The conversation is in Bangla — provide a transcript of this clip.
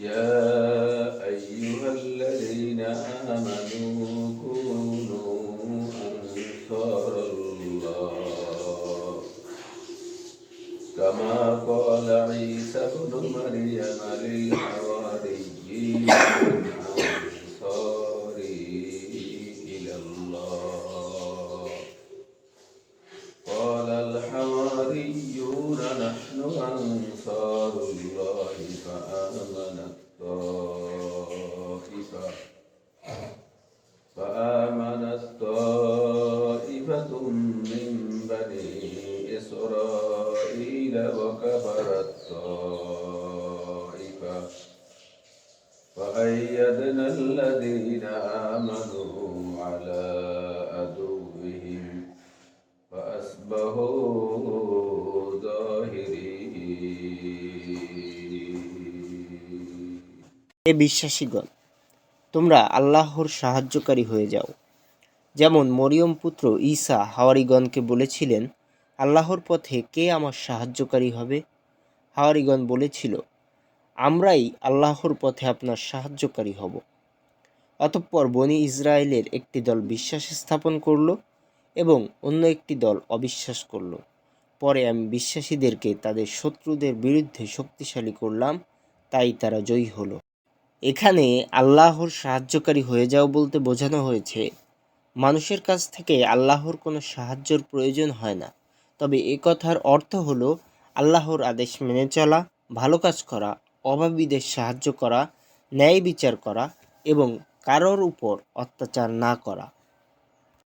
يا أيها الذين آمنوا كونوا أنصار الله. كما قال عيسى ابن مريم للحواريين أنصار الله فآمنت طائفة فآمنت طائفة من بني إسرائيل وكفرت طائفة فأيدنا الذين آمنوا على عدوهم فأصبحوا এ বিশ্বাসীগণ, তোমরা আল্লাহর সাহায্যকারী হয়ে যাও। যেমন মরিয়ম পুত্র ঈসা হাওয়ারিগণকে বলেছিলেন, আল্লাহর পথে কে আমার সাহায্যকারী হবে? হাওয়ারিগণ বলেছিল, আমরাই আল্লাহর পথে আপনার সাহায্যকারী হব। অতঃপর বনি ইসরায়েলের একটি দল বিশ্বাস স্থাপন করল এবং অন্য একটি দল অবিশ্বাস করল। পরে আমি বিশ্বাসীদেরকে তাদের শত্রুদের বিরুদ্ধে শক্তিশালী করলাম, তাই তারা জয়ী হলো। এখানে আল্লাহর সাহায্যকারী হয়ে যাও বলতে বোঝানো হয়েছে, মানুষের কাছ থেকে আল্লাহর কোনো সাহায্যর প্রয়োজন হয় না। তবে এ কথার অর্থ হলো, আল্লাহর আদেশ মেনে চলা, ভালো কাজ করা, অভাবীদের সাহায্য করা, ন্যায় বিচার করা এবং কারোর উপর অত্যাচার না করা।